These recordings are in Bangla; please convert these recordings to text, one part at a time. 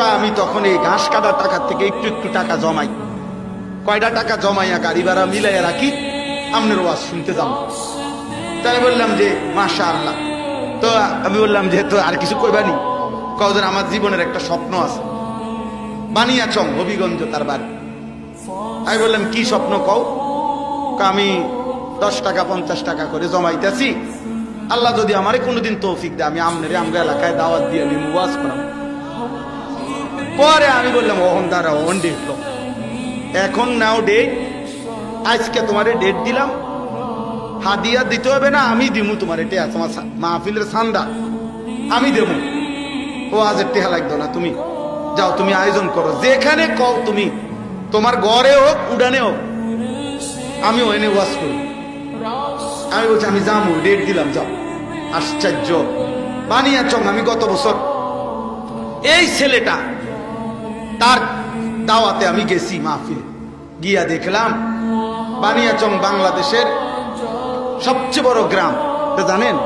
কয় আমি তখন এই ঘাস কাটার টাকার থেকে একটু একটু টাকা জমাই। কয়টা টাকা জমাইয়া গাড়ি ভাড়া মিলাইয়া রাখি আমনের ওয়াজ শুনতে যাব। তাই বললাম যে মাশা আল্লাহ তো আমি বললাম যে, তো আর কিছু কইবানি কজন আমার জীবনের একটা স্বপ্ন আছে। বানিয়া বানিয়াচং, হবিগঞ্জ তার বাড়ি। আমি বললাম, কি স্বপ্ন কও? আমি দশ টাকা, পঞ্চাশ টাকা করে জমাইতেছি। আল্লাহ যদি আমারে কোনোদিন তৌফিক দেয়, আমি আমনের আমগা এলাকায় দাওয়াত দিয়ে আমি ওয়াজ করাম পরে আমি বললাম, ওহন দাঁড়া ওহন ডেট লো। এখন নাও ডেট আজকে তোমারে ডেট দিলাম। হাদিয়া দিতে হবে না, আমি দিমু তোমার এটা তোমার মাহফিলের সান্দা। আমি দেবো। ও আজ টেহা লাগতো না, তুমি যাও, তুমি আয়োজন করো। যেখানে কও তুমি, তোমার ঘরে হোক, উড়ানে হোক, আমি ওখানে ওয়াশ করি। আমি বলছি, আমি যাব ডেট দিলাম, যাও। আশ্চর্য। বানিয়াচং, আমি গত বছর এই ছেলেটা তার দাওয়াতে আমি গেছি মাহফিল। গিয়া দেখলাম বানিয়াচং বাংলাদেশের সবচেয়ে বড় গ্রাম। তো জানেন?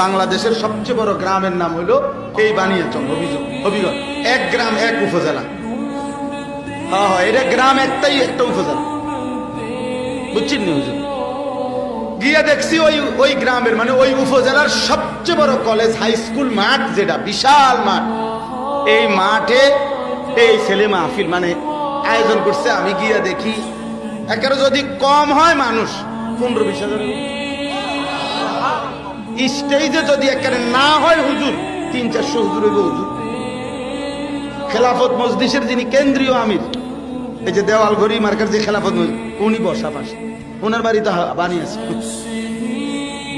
বাংলাদেশের সবচেয়ে বড় গ্রামের নাম হলো এই বানিয়াচং হবিগঞ্জ এক গ্রাম, এক উপজেলা। হ্যাঁ হ্যাঁ এটা গ্রাম একটাই, একটা উপজেলা। বুঝছেন নি হুজুর? গিয়ে দেখছি ওই ওই গ্রামের মানে ওই উপজেলার সবচেয়ে বড় কলেজ, হাই স্কুল মাঠ, যেটা বিশাল মাঠ। এই মাঠে এই ছেলে মাহফিল মানে আয়োজন করছে, আমি গিয়ে দেখি, একেবারে যদি কম হয় মানুষ, পনেরো বিশ হাজার স্টেজে যদি একেবারে না হয় হুজুর, তিন চারশো হুজুর হইব হুজুর। খেলাফত মজলিসের যিনি কেন্দ্রীয় আমির, এই যে দেওয়াল ঘড়ি মার্কার যে খেলাফত উনি বসা পাশে। ওনার বাড়িতে বানিয়েছে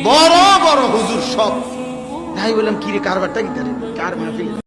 বড় বড় হুজুর সব। তাই বললাম কি রে কারবারটা কি কার মাহফিল?